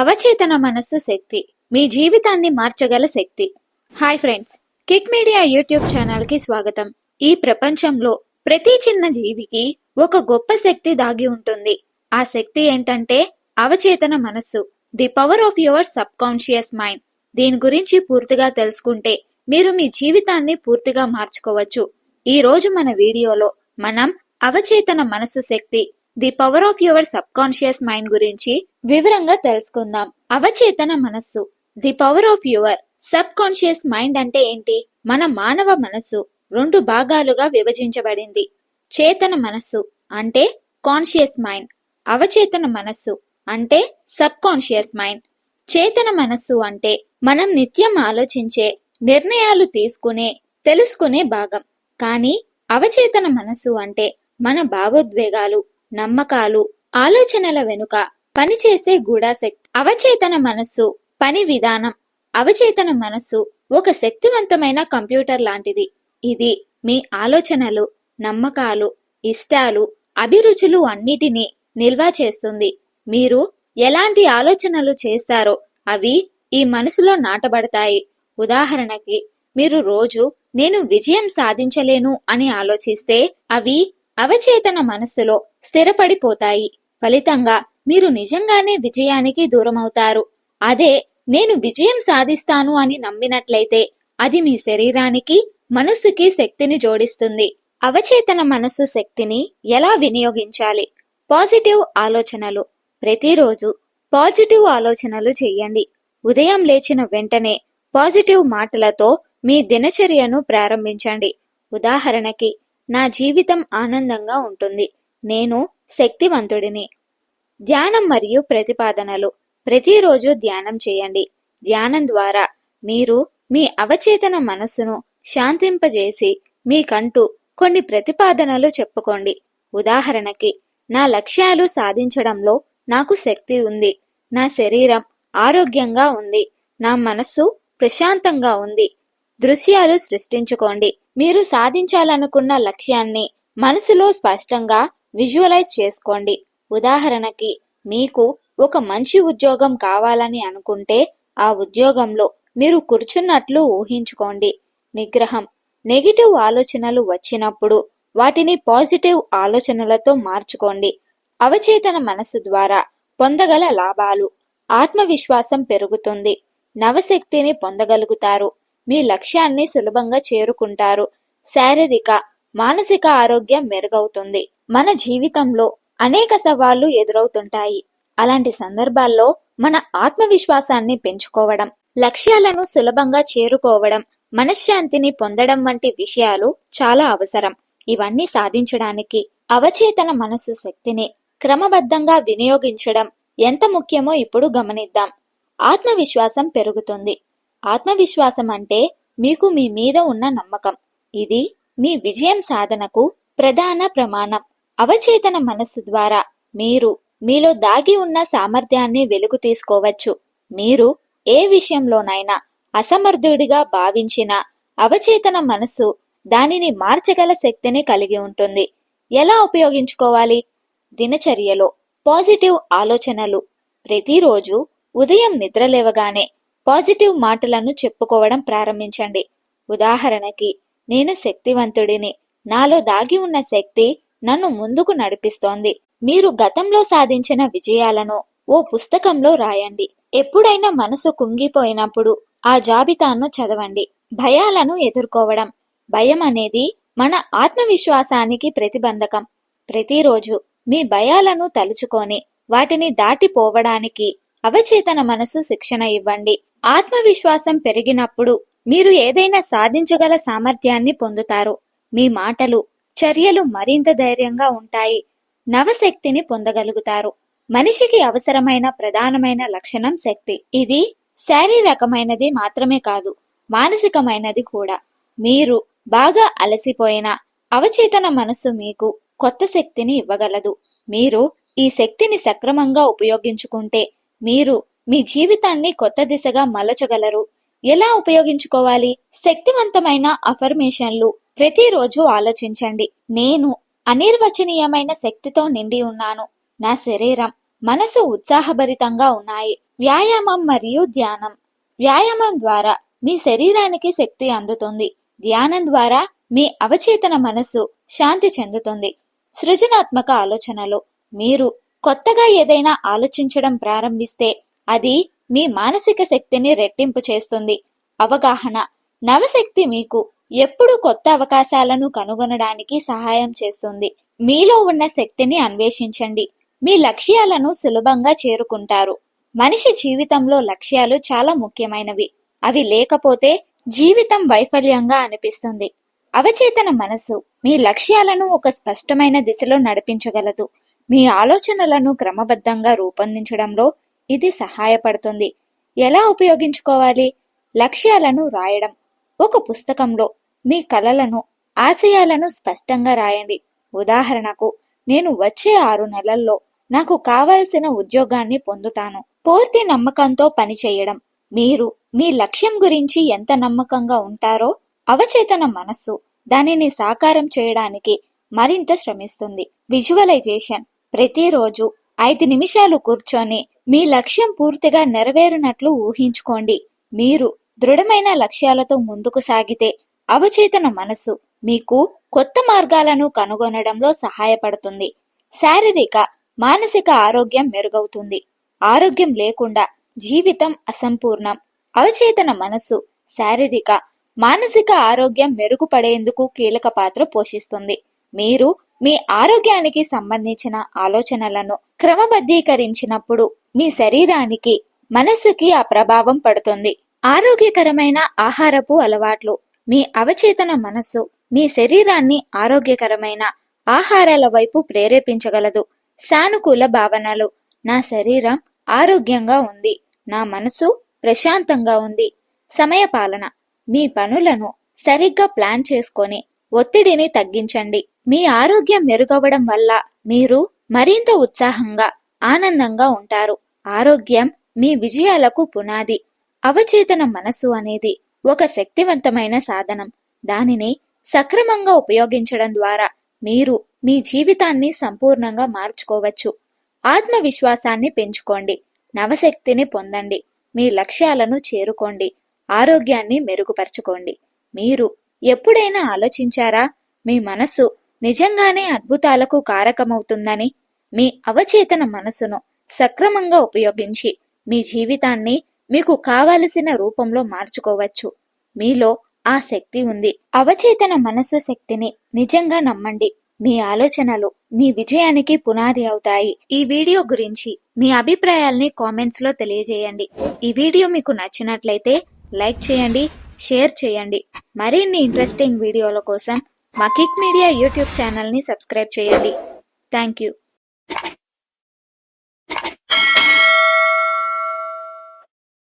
అవచేతన మనస్సు శక్తి మీ జీవితాన్ని మార్చగల శక్తి. Hi friends Kick Media YouTube ఛానల్కి స్వాగతం. ఈ ప్రపంచంలో ప్రతి చిన్న జీవికి ఒక గొప్ప శక్తి దాగి ఉంటుంది. ఆ శక్తి ఏంటంటే అవచేతన మనస్సు the power of your subconscious mind దీని గురించి పూర్తిగా తెలుసుకుంటే మీరు మీ జీవితాన్ని పూర్తిగా మార్చుకోవచ్చు. ఈ రోజు మన వీడియోలో మనం అవచేతన మనస్సు శక్తి the power of your subconscious mind గురించి వివరంగా తెలుసుకుందాం. అవచేతన మనస్సు. The power of your subconscious mind అంటే ఏంటి? మన మానవ మనస్సు రెండు భాగాలుగా విభజించబడింది. చేతన మనస్సు అంటే కాన్షియస్ మైండ్. అవచేతన మనస్సు అంటే సబ్ కాన్షియస్ మైండ్. చేతన మనస్సు అంటే మనం నిత్యం ఆలోచించే నిర్ణయాలు తీసుకునే తెలుసుకునే భాగం. కానీ అవచేతన మనస్సు అంటే మన భావోద్వేగాలు నమ్మకాలు ఆలోచనల వెనుక పనిచేసే గూఢాశక్తి అవచేతన మనస్సు పని విధానం అవచేతన మనస్సు ఒక శక్తివంతమైన కంప్యూటర్ లాంటిది. ఇది మీ ఆలోచనలు నమ్మకాలు ఇష్టాలు అభిరుచులు అన్నిటినీ నిల్వ చేస్తుంది. మీరు ఎలాంటి ఆలోచనలు చేస్తారో అవి ఈ మనసులో నాటబడతాయి. ఉదాహరణకి మీరు రోజు నేను విజయం సాధించలేను అని ఆలోచిస్తే అవి అవచేతన మనస్సులో స్థిరపడిపోతాయి. ఫలితంగా మీరు నిజంగానే విజయానికి దూరమవుతారు. అదే నేను విజయం సాధిస్తాను అని నమ్మినట్లయితే అది మీ శరీరానికి మనస్సుకి శక్తిని జోడిస్తుంది. అవచేతన మనస్సు శక్తిని ఎలా వినియోగించాలి? పాజిటివ్ ఆలోచనలు. ప్రతిరోజు పాజిటివ్ ఆలోచనలు చేయండి. ఉదయం లేచిన వెంటనే పాజిటివ్ మాటలతో మీ దినచర్యను ప్రారంభించండి. ఉదాహరణకి నా జీవితం ఆనందంగా ఉంటుంది. నేను శక్తివంతుడిని. ధ్యానం మరియు ప్రతిపాదనలు. ప్రతిరోజు ధ్యానం చేయండి. ధ్యానం ద్వారా మీరు మీ అవచేతన మనస్సును శాంతింపజేసి మీకంటూ కొన్ని ప్రతిపాదనలు చెప్పుకోండి. ఉదాహరణకి నా లక్ష్యాలు సాధించడంలో నాకు శక్తి ఉంది. నా శరీరం ఆరోగ్యంగా ఉంది. నా మనస్సు ప్రశాంతంగా ఉంది. దృశ్యాలు సృష్టించుకోండి. మీరు సాధించాలనుకున్న లక్ష్యాన్ని మనసులో స్పష్టంగా విజువలైజ్ చేసుకోండి. ఉదాహరణకి మీకు ఒక మంచి ఉద్యోగం కావాలని అనుకుంటే ఆ ఉద్యోగంలో మీరు కూర్చున్నట్లు ఊహించుకోండి. నిగ్రహం నెగిటివ్ ఆలోచనలు వచ్చినప్పుడు వాటిని పాజిటివ్ ఆలోచనలతో మార్చుకోండి. అవచేతన మనసు ద్వారా పొందగల లాభాలు ఆత్మవిశ్వాసం పెరుగుతుంది. నవశక్తిని పొందగలుగుతారు. మీ లక్ష్యాన్ని సులభంగా చేరుకుంటారు. శారీరక మానసిక ఆరోగ్యం మెరుగవుతుంది. మన జీవితంలో అనేక సవాళ్ళు ఎదురవుతుంటాయి. అలాంటి సందర్భాల్లో మన ఆత్మవిశ్వాసాన్ని పెంచుకోవడం లక్ష్యాలను సులభంగా చేరుకోవడం మనశ్శాంతిని పొందడం వంటి విషయాలు చాలా అవసరం. ఇవన్నీ సాధించడానికి అవచేతన మనస్సు శక్తిని క్రమబద్ధంగా వినియోగించడం ఎంత ముఖ్యమో ఇప్పుడు గమనిద్దాం. ఆత్మవిశ్వాసం పెరుగుతుంది. ఆత్మవిశ్వాసం అంటే మీకు మీ మీద ఉన్న నమ్మకం. ఇది మీ విజయం సాధనకు ప్రధాన ప్రమాణం. అవచేతన మనస్సు ద్వారా మీరు మీలో దాగి ఉన్న సామర్థ్యాన్ని వెలుగు తీసుకోవచ్చు. మీరు ఏ విషయంలోనైనా అసమర్థుడిగా భావించిన అవచేతన మనస్సు దానిని మార్చగల శక్తిని కలిగి ఉంటుంది. ఎలా ఉపయోగించుకోవాలి? దినచర్యలో పాజిటివ్ ఆలోచనలు. ప్రతిరోజు ఉదయం నిద్రలేవగానే పాజిటివ్ మాటలను చెప్పుకోవడం ప్రారంభించండి. ఉదాహరణకి నేను శక్తివంతుడిని. నాలో దాగి ఉన్న శక్తి నన్ను ముందుకు నడిపిస్తోంది. మీరు గతంలో సాధించిన విజయాలను ఓ పుస్తకంలో రాయండి. ఎప్పుడైనా మనసు కుంగిపోయినప్పుడు ఆ జాబితాను చదవండి. భయాలను ఎదుర్కోవడం భయం అనేది మన ఆత్మవిశ్వాసానికి ప్రతిబంధకం. ప్రతిరోజు మీ భయాలను తలుచుకొని వాటిని దాటిపోవడానికి అవచేతన మనసు శిక్షణ ఇవ్వండి. ఆత్మవిశ్వాసం పెరిగినప్పుడు మీరు ఏదైనా సాధించగల సామర్థ్యాన్ని పొందుతారు. మీ మాటలు చర్యలు మరింత ధైర్యంగా ఉంటాయి. నవశక్తిని పొందగలుగుతారు. మనిషికి అవసరమైన ప్రధానమైన లక్షణం శక్తి. ఇది శారీరకమైనది మాత్రమే కాదు మానసికమైనది కూడా. మీరు బాగా అలసిపోయిన అవచేతన మనస్సు మీకు కొత్త శక్తిని ఇవ్వగలదు. మీరు ఈ శక్తిని సక్రమంగా ఉపయోగించుకుంటే మీరు మీ జీవితాన్ని కొత్త దిశగా మలచగలరు. ఎలా ఉపయోగించుకోవాలి? శక్తివంతమైన అఫర్మేషన్లు ప్రతిరోజు ఆలోచించండి. నేను అనిర్వచనీయమైన శక్తితో నిండి ఉన్నాను. నా శరీరం మనసు ఉత్సాహభరితంగా ఉన్నాయి. వ్యాయామం మరియు ధ్యానం. వ్యాయామం ద్వారా మీ శరీరానికి శక్తి అందుతుంది. ధ్యానం ద్వారా మీ అవచేతన మనస్సు శాంతి చెందుతుంది. సృజనాత్మక ఆలోచనలు. మీరు కొత్తగా ఏదైనా ఆలోచించడం ప్రారంభిస్తే అది మీ మానసిక శక్తిని రెట్టింపు చేస్తుంది. అవగాహన. నవశక్తి మీకు ఎప్పుడు కొత్త అవకాశాలను కనుగొనడానికి సహాయం చేస్తుంది. మీలో ఉన్న శక్తిని అన్వేషించండి. మీ లక్ష్యాలను సులభంగా చేరుకుంటారు. మనిషి జీవితంలో లక్ష్యాలు చాలా ముఖ్యమైనవి. అవి లేకపోతే జీవితం వైఫల్యంగా అనిపిస్తుంది. అవచేతన మనసు మీ లక్ష్యాలను ఒక స్పష్టమైన దిశలో నడిపించగలదు. మీ ఆలోచనలను క్రమబద్ధంగా రూపొందించడంలో ఇది సహాయపడుతుంది. ఎలా ఉపయోగించుకోవాలి? లక్ష్యాలను రాయడం. ఒక పుస్తకంలో మీ కలలను ఆశయాలను స్పష్టంగా రాయండి. ఉదాహరణకు నేను వచ్చే ఆరు నెలల్లో నాకు కావలసిన ఉద్యోగాన్ని పొందుతాను. పూర్తి నమ్మకంతో పనిచేయడం మీరు మీ లక్ష్యం గురించి ఎంత నమ్మకంగా ఉంటారో అవచేతన మనస్సు దానిని సాకారం చేయడానికి మరింత శ్రమిస్తుంది. విజువలైజేషన్. ప్రతిరోజు ఐదు నిమిషాలు కూర్చొని మీ లక్ష్యం పూర్తిగా నెరవేరినట్లు ఊహించుకోండి. మీరు దృఢమైన లక్ష్యాలతో ముందుకు సాగితే అవచేతన మనస్సు మీకు కొత్త మార్గాలను కనుగొనడంలో సహాయపడుతుంది. శారీరక మానసిక ఆరోగ్యం మెరుగవుతుంది. ఆరోగ్యం లేకుండా జీవితం అసంపూర్ణం. అవచేతన మనస్సు శారీరక మానసిక ఆరోగ్యం మెరుగుపడేందుకు కీలక పాత్ర పోషిస్తుంది. మీరు మీ ఆరోగ్యానికి సంబంధించిన ఆలోచనలను క్రమబద్ధీకరించినప్పుడు మీ శరీరానికి మనస్సుకి ఆ ప్రభావం పడుతుంది. ఆరోగ్యకరమైన ఆహారపు అలవాట్లు మీ అవచేతన మనస్సు మీ శరీరాన్ని ఆరోగ్యకరమైన ఆహారాల వైపు ప్రేరేపించగలదు. సానుకూల భావనలు. నా శరీరం ఆరోగ్యంగా ఉంది. నా మనసు ప్రశాంతంగా ఉంది. సమయపాలన మీ పనులను సరిగ్గా ప్లాన్ చేసుకొని ఒత్తిడిని తగ్గించండి. మీ ఆరోగ్యం మెరుగవడం వల్ల మీరు మరింత ఉత్సాహంగా ఆనందంగా ఉంటారు. ఆరోగ్యం మీ విజయాలకు పునాది. అవచేతన మనసు అనేది ఒక శక్తివంతమైన సాధనం. దానిని సక్రమంగా ఉపయోగించడం ద్వారా మీరు మీ జీవితాన్ని సంపూర్ణంగా మార్చుకోవచ్చు. ఆత్మవిశ్వాసాన్ని పెంచుకోండి. నవశక్తిని పొందండి. మీ లక్ష్యాలను చేరుకోండి. ఆరోగ్యాన్ని మెరుగుపరచుకోండి. మీరు ఎప్పుడైనా ఆలోచించారా? మీ మనస్సు నిజంగానే అద్భుతాలకు కారకమవుతుందని? మీ అవచేతన మనసును సక్రమంగా ఉపయోగించి మీ జీవితాన్ని మీకు కావలసిన రూపంలో మార్చుకోవచ్చు. మీలో ఆ శక్తి ఉంది. అవచేతన మనస్సు శక్తిని నిజంగా నమ్మండి. మీ ఆలోచనలు మీ విజయానికి పునాది అవుతాయి. ఈ వీడియో గురించి మీ అభిప్రాయాల్ని కామెంట్స్లో తెలియజేయండి. ఈ వీడియో మీకు నచ్చినట్లయితే లైక్ చేయండి షేర్ చేయండి. మరిన్ని ఇంట్రెస్టింగ్ వీడియోల కోసం మా కిక్ మీడియా యూట్యూబ్ ఛానల్ని సబ్స్క్రైబ్ చేయండి. Thank you.